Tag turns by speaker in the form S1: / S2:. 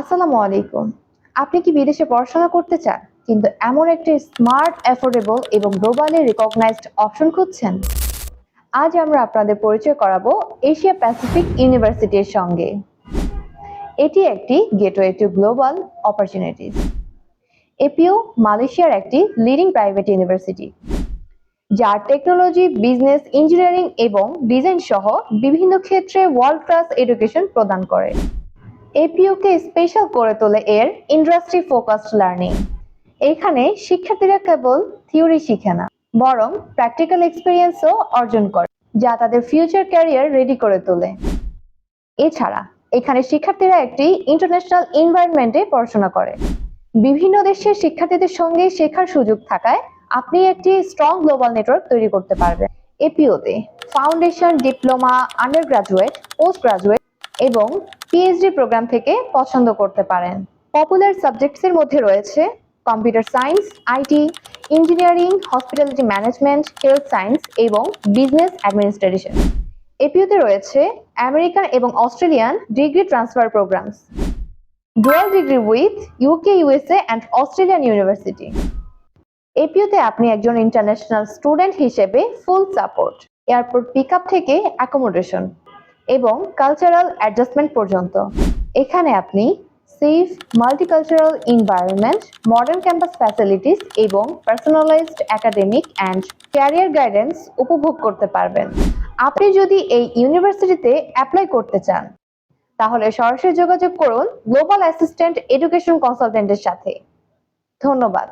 S1: আসসালামু আলাইকুম। আপনি কি বিদেশে পড়াশোনা করতে চান, কিন্তু এমন একটি স্মার্ট, অ্যাফোর্ডেবল এবং গ্লোবালি রিকগনাইজড অপশন খুঁজছেন? আজ আমরা আপনাদের পরিচয় করাবো এশিয়া প্যাসিফিক ইউনিভার্সিটির সঙ্গে। এটি একটি gateway to global opportunities. APU মালয়েশিয়ার একটি লিডিং প্রাইভেট ইউনিভার্সিটি, যার টেকনোলজি, বিজনেস, ইঞ্জিনিয়ারিং এবং ডিজাইন সহ বিভিন্ন ক্ষেত্রে ওয়ার্ল্ড ক্লাস এডুকেশন প্রদান করে। এপিওকে স্পেশাল করে তোলে এর ইন্ডাস্ট্রি ফোকাসড লার্নিং। এখানে শিক্ষার্থীরা কেবল থিওরি শিখে না, বরং প্র্যাকটিক্যাল এক্সপিরিয়েন্সও অর্জন করে, যা তাদের ফিউচার ক্যারিয়ার রেডি করে তোলে। এছাড়া, এখানে শিক্ষার্থীরা একটি ইন্টারন্যাশনাল এনভায়রনমেন্টে পড়াশোনা করে। বিভিন্ন দেশের শিক্ষার্থীদের সঙ্গে শেখার সুযোগ থাকায় আপনি একটি স্ট্রং গ্লোবাল নেটওয়ার্ক তৈরি করতে পারবেন। এপিওতে foundation, diploma undergraduate postgraduate এবং পিএইচডি প্রোগ্রাম থেকে পছন্দ করতে পারেন। পপুলার সাবজেক্টসের মধ্যে রয়েছে computer science IT engineering hospitality management health science এবং বিজনেস অ্যাডমিনিস্ট্রেশন এপিওতে রয়েছে আমেরিকান এবং Australian degree transfer programmes dual degree with UK USA and Australian university এপিওতে আপনি একজন ইন্টারন্যাশনাল স্টুডেন্ট হিসেবে ফুল সাপোর্ট এয়ারপোর্ট পিক থেকে অ্যাকোমোডেশন এবং কালচারাল অ্যাডজাস্টমেন্ট পর্যন্ত। এখানে আপনি safe multicultural environment modern campus facilities এবং personalised academic and career guidance উপভোগ করতে পারবেন। আপনি যদি এই ইউনিভার্সিটিতে অ্যাপ্লাই করতে চান, তাহলে সরাসরি যোগাযোগ করুন গ্লোবাল অ্যাসিস্ট্যান্ট এডুকেশন কনসালটেন্টের সাথে। ধন্যবাদ।